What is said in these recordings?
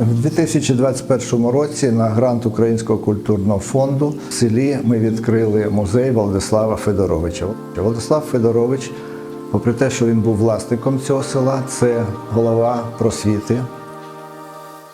В 2021 році на грант Українського культурного фонду в селі ми відкрили музей Владислава Федоровича. Владислав Федорович, попри те, що він був власником цього села, це голова просвіти.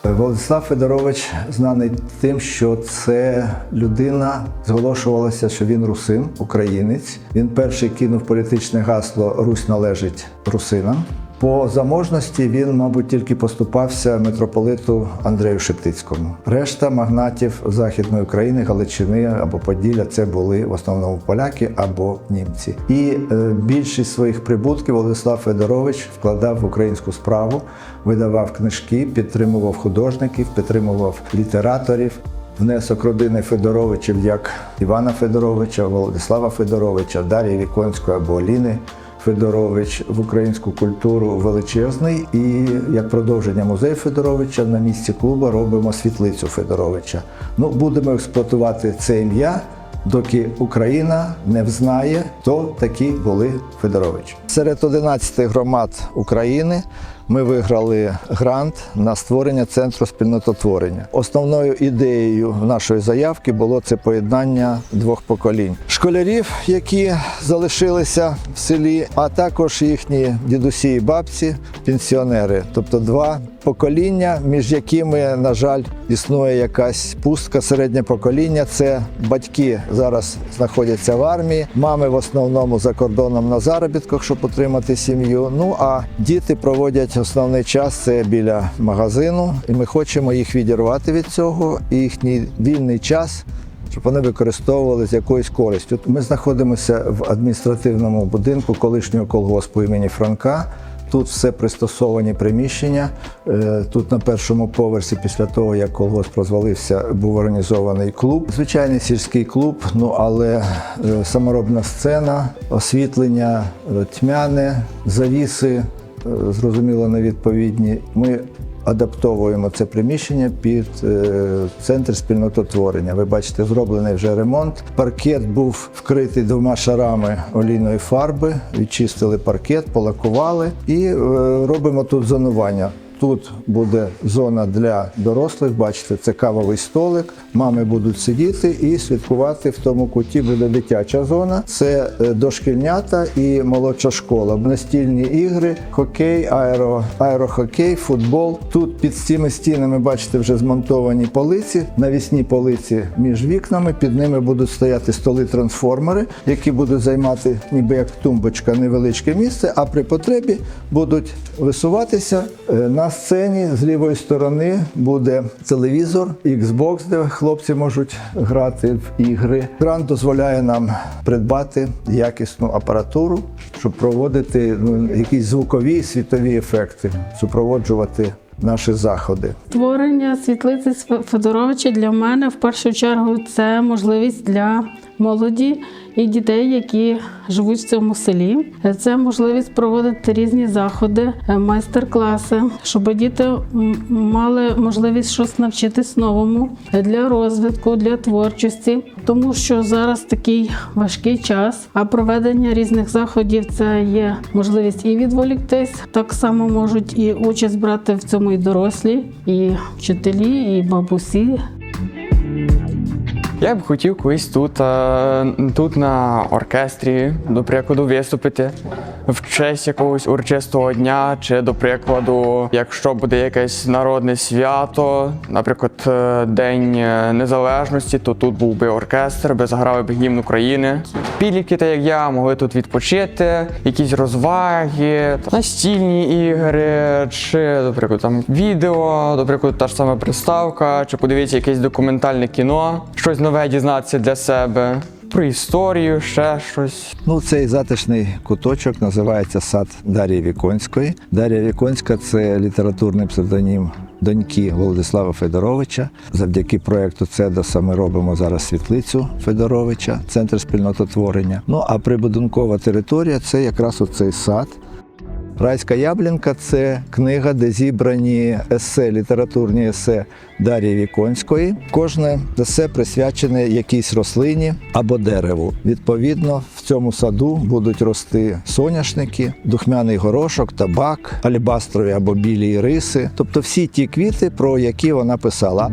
Владислав Федорович знаний тим, що це людина зголошувалася, що він русин, українець. Він перший кинув політичне гасло Русь належить русинам. По заможності він, мабуть, тільки поступався митрополиту Андрею Шептицькому. Решта магнатів Західної України, Галичини або Поділля це були в основному поляки або німці. І е, більшість своїх прибутків Владислав Федорович вкладав в українську справу, видавав книжки, підтримував художників, підтримував літераторів. Внесок родини Федоровичів, як Івана Федоровича, Владислава Федоровича, Дар'ї Віконської або Аліни Федорович в українську культуру величезний. І як продовження музею Федоровича на місці клубу робимо світлицю Федоровича. Ну, будемо експлуатувати це ім'я. Доки Україна не взнає, то такі були Федоровичі. Серед 11 громад України ми виграли грант на створення центру спільнототворення. Основною ідеєю нашої заявки було це поєднання двох поколінь школярів, які залишилися в селі, а також їхні дідусі і бабці, пенсіонери, тобто два покоління, між якими, на жаль, існує якась пустка середнє покоління. Це батьки зараз знаходяться в армії, мами в основному за кордоном на заробітках, щоб утримати сім'ю. Ну а діти проводять основний час це біля магазину, і ми хочемо їх відірвати від цього. І їхній вільний час щоб вони використовували з якоюсь користю. Ми знаходимося в адміністративному будинку колишнього колгоспу імені Франка. Тут все пристосовані приміщення. Е, Тут на першому поверсі, після того як колгосп розвалився, був організований клуб. Звичайний сільський клуб, ну але е, саморобна сцена, освітлення е, тьмяне, завіси, зрозуміло, невідповідні. Ми адаптовуємо це приміщення під е, центр спільнототворення. Ви бачите, зроблений вже ремонт. Паркет був вкритий двома шарами олійної фарби. Відчистили паркет, полакували і е, робимо тут зонування. Тут буде зона для дорослих. Бачите, це кавовий столик. Мами будуть сидіти і святкувати в тому куті. Буде дитяча зона. Це е, дошкільнята і молодша школа. Настільні ігри, хокей, аеро, аерохокей, футбол. Тут під цими стінами бачите вже змонтовані полиці. Навісні полиці між вікнами. Під ними будуть стояти столи-трансформери, які будуть займати, ніби як тумбочка, невеличке місце. А при потребі будуть висуватися Е, на сцені з лівої сторони буде телевізор, Xbox, де хлопці можуть грати в ігри. Грант дозволяє нам придбати якісну апаратуру, щоб проводити ну, якісь звукові світові ефекти, супроводжувати наші заходи. Творення світлиці Федоровича для мене в першу чергу це можливість для молоді і дітей, які живуть в цьому селі. Це можливість проводити різні заходи, е, майстер-класи, щоб діти мали можливість щось навчитись новому для розвитку, для творчості, тому що зараз такий важкий час. А проведення різних заходів це є можливість і відволіктись. Так само можуть і участь брати в цьому і дорослі, і вчителі, і бабусі, Я б хотів колись тут, е, тут на оркестрі, до прикладу, виступити в честь якогось урочистого дня, чи, до прикладу, якщо буде якесь народне свято, наприклад, е, День е, Незалежності, то тут був би оркестр, би заграли б гімн України. Підлітки, так як я, могли тут відпочити, якісь розваги, настільні ігри, чи, до прикладу, там відео, до прикладу, та ж сама приставка, чи подивитися якесь документальне кіно, щось нове дізнатися для себе. Про історію, ще щось. Ну, цей затишний куточок називається сад Дар'ї Віконської. Дар'я Віконська це літературний псевдонім доньки Володислава Федоровича. Завдяки проєкту «Цедоса» ми робимо зараз світлицю Федоровича, центр спільнототворення. Ну а прибудинкова територія це якраз оцей сад. Райська яблінка це книга, де зібрані есе, літературні есе Дар'ї Віконської. Кожне есе присвячене якійсь рослині або дереву. Відповідно, в цьому саду будуть рости соняшники, духмяний горошок, табак, алібастрові або білі іриси, тобто всі ті квіти, про які вона писала.